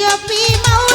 जपी मौ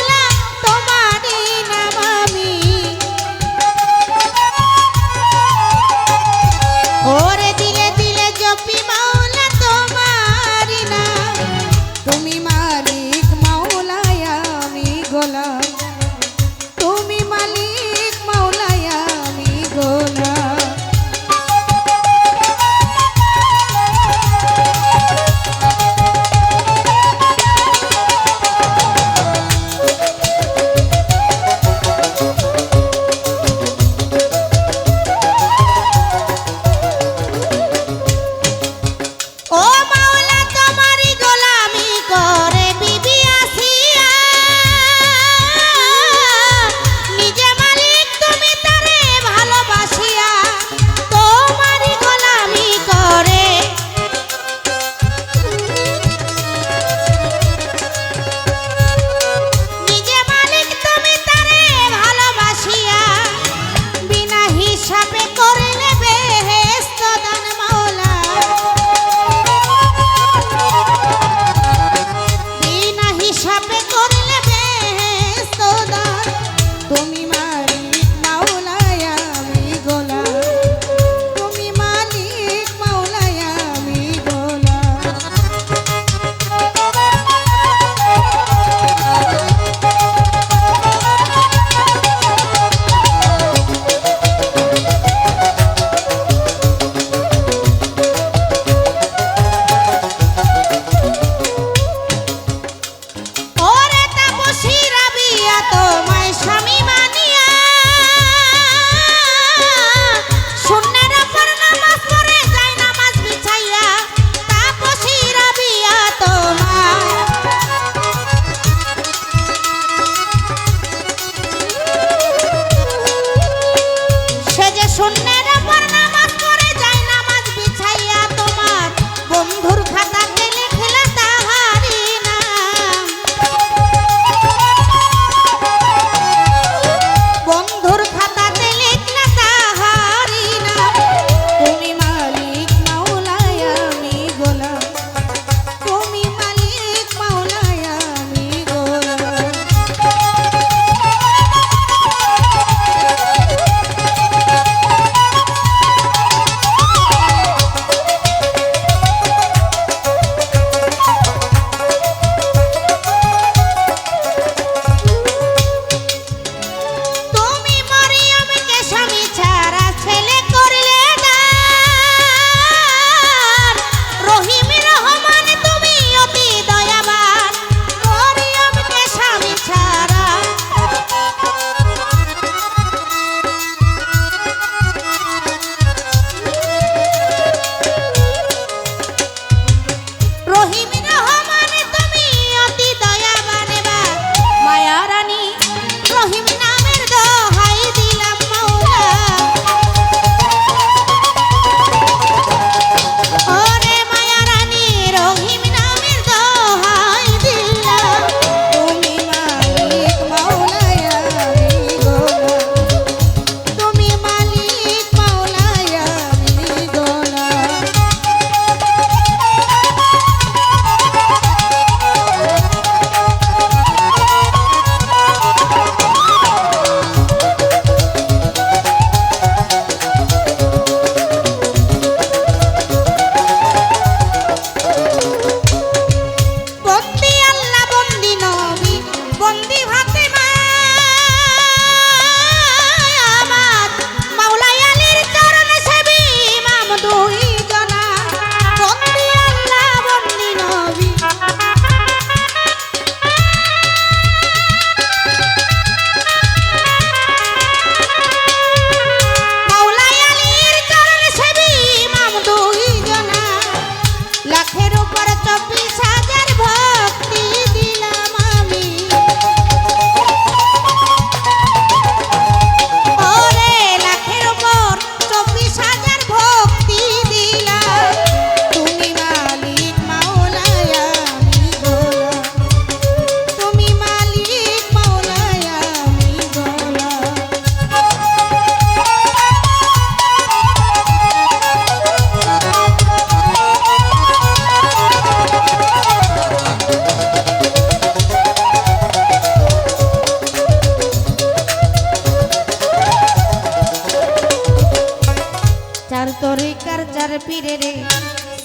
তরিকার যার পীরে রে,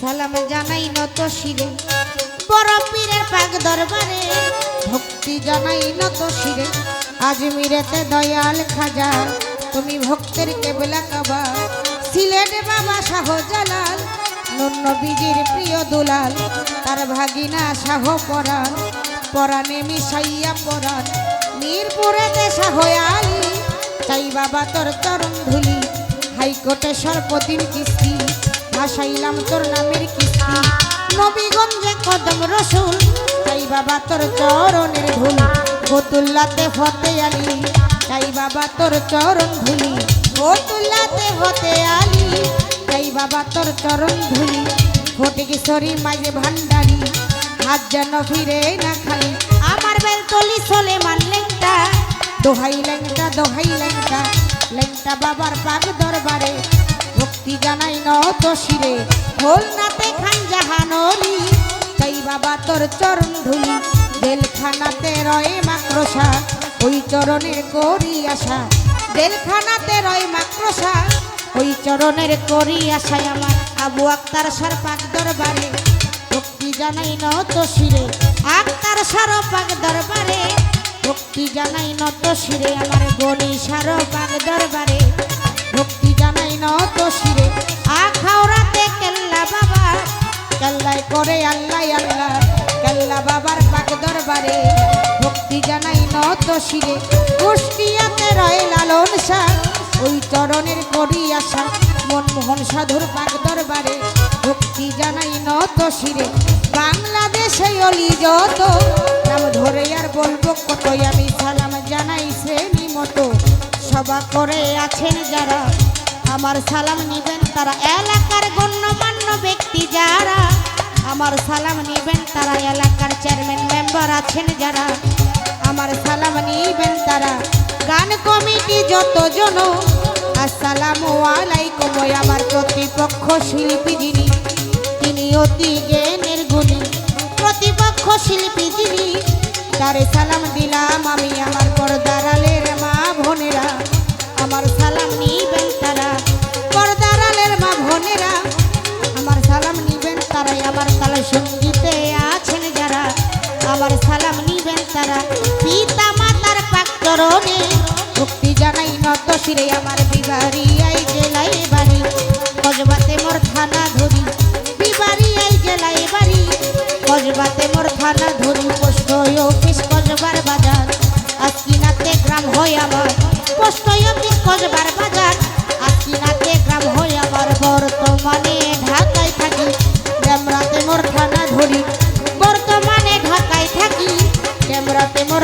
সালাম জানাই নত শিরে। বড় পীরের পাক দরবারে ভক্তি জানাই নত শিরে। আজমিরেতে দয়াল খাজা, তুমি ভক্তের কেবলা কাবা। সিলেট বাবা শাহ জালাল নন্য বীজির প্রিয় দুলাল। তার ভাগিনা শাহ পরাণ, পরাণে মিশাইয়া পরাণ। মিরপুরেতে শাহ আলী চাই বাবা তোর চরণ ধুলি। হাইকোর্টে সর্বদিন কিস্তি। ভাসাইলাম তোর নামের কিস্তি। নবীগঞ্জে কদম রসুল, তাই বাবা তোর চরণের ধুলি। ফতুল্লাতে ফতে আলী চাই বাবা তোর চরণ ধুলি। ফতুল্লাতে ফতে আলী চাই বাবা তোর চরণ ধুলি। ফটে কিশোরী মাঝে ভান্ডারি, হাত যেন ফিরে না খালি। আমার বেল তলি চলে মান লেংটা, দোহাই লেংটা দোহাই লেংটা। লেংটা বাবার পাগ দরবারে, ভক্তি জানাই নত শিরে। হোল নাতে খান জাহানলি তাই বাবা তোর চরণ ধুলি। জেলখানাতে রয়ে মাক্রসা ওই চরণের করি আশা। জেলখানাতে রয়ে মাক্রসা ওই চরণের করি আশায় আমার। আবু আক্তার সার পাক দরবারে, ভক্তি জানাই নত শিরে। আক্তার সার পাক ভক্তি জানাই নত শিরে, আমার গণি সার পাক দরবারে। ভক্তি জানাই নত শিরে আখাওরাতে কেল্লা বাবা। কেল্লাই করে আল্লাহ আল্লাহ, কেল্লা বাবার পাক দরবারে। ভক্তি জানাই নত শিরে, কুষ্টিয়াতে রয়ে লালন শাহ ওই চরণের করি আশা মনমোহন সাধুর পাক দরবারে। ভক্তি জানাই নত শিরে বাংলাদেশে অলি যত, নাম ধরে আর বলব কতই আমি সালাম জানাই শ্রেণি মতো। সভা করে আছেন যারা, আমার সালাম নিবেন তারা এলাকার গণ্যমান্য ব্যক্তি যারা। আমার সালাম নিবেন তারা এলাকার চেয়ারম্যান মেম্বার আছেন যারা। আমার সালাম নিবেন তারা গান কমিটি যতজন। আসসালামু আলাইকুম আমার প্রতিপক্ষ শিল্পী যিনি, তিনি অতি জ্ঞানের গুণী প্রতিপক্ষ শিল্পী যিনি, তারে সালাম দিলাম আমি আমার পর্দারালের মা বোনেরা। আমার সালাম নিবেন তারা, পর্দারালের মা বোনেরা। আমার সালাম নিবেন তারাই আমার তালে সঙ্গীতে আছেন যারা। আমার সালাম নিবেন তারা, পিতা মাতার পাক চরণে। ভক্তি জানাই নত শিরে আমার বিবাড়ি আই জেলাই বাড়ি। কজবাতে মোর থানা ধরি। কজবাতে মোর থানা ধরি পোস্ট অফিস কজবার বাজার। আজকিনাতে গ্রাম হয় আমার পোস্ট অফিস কজবার বাজার। আজকিনাতে গ্রাম হয় আমার, বর্তমানে ঢাকায় থাকি। ক্যামেরাতে মোর থানা ধরি, বর্তমানে ঢাকায় থাকি। ক্যামেরাতে মোর